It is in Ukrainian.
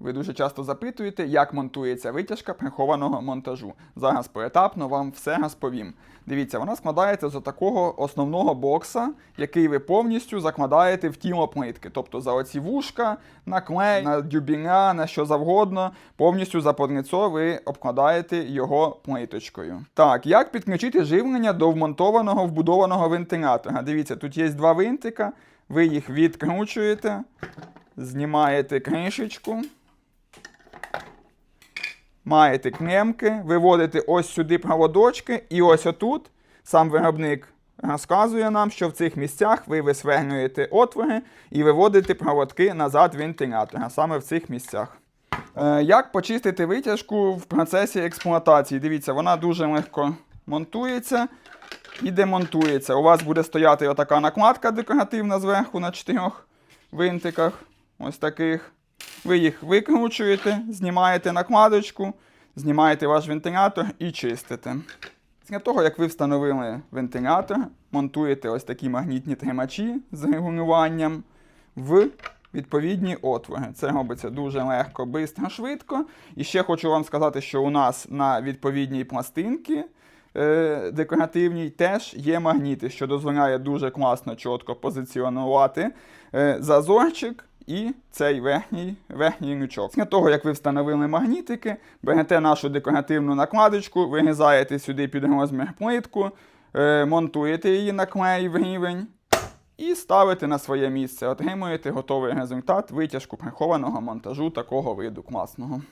Ви дуже часто запитуєте, як монтується витяжка прихованого монтажу. Зараз поетапно вам все розповім. Дивіться, вона складається з такого основного бокса, який ви повністю закладаєте в тіло плитки. Тобто за оці вушка, на клей, на дюбіля, на що завгодно, повністю за подницо ви обкладаєте його плиточкою. Так, як підключити живлення до вмонтованого вбудованого вентилятора? Дивіться, тут є два винтика, ви їх відкручуєте, знімаєте кришечку. Маєте клемки, виводите ось сюди проводочки, і ось отут сам виробник розказує нам, що в цих місцях ви висвернюєте отвори і виводите проводки назад вентилятора, саме в цих місцях. Е, як почистити витяжку в процесі експлуатації? Дивіться, вона дуже легко монтується і демонтується. У вас буде стояти отака накладка декоративна зверху на чотирьох винтиках. Ось таких. Ви їх викручуєте, знімаєте накладочку, знімаєте ваш вентилятор і чистите. Після того, як ви встановили вентилятор, монтуєте ось такі магнітні тримачі з регулюванням в відповідні отвори. Це робиться дуже легко, швидко, швидко. І ще хочу вам сказати, що у нас на відповідній пластинці е, декоративній теж є магніти, що дозволяє дуже класно, чітко позиціонувати е, зазорчик і цей верхній, верхній нючок. Після того, як ви встановили магнітики, берете нашу декоративну накладочку, вирізаєте сюди під розмір плитку, е, монтуєте її на клей в рівень і ставите на своє місце. Отримуєте готовий результат витяжку прихованого монтажу такого виду класного.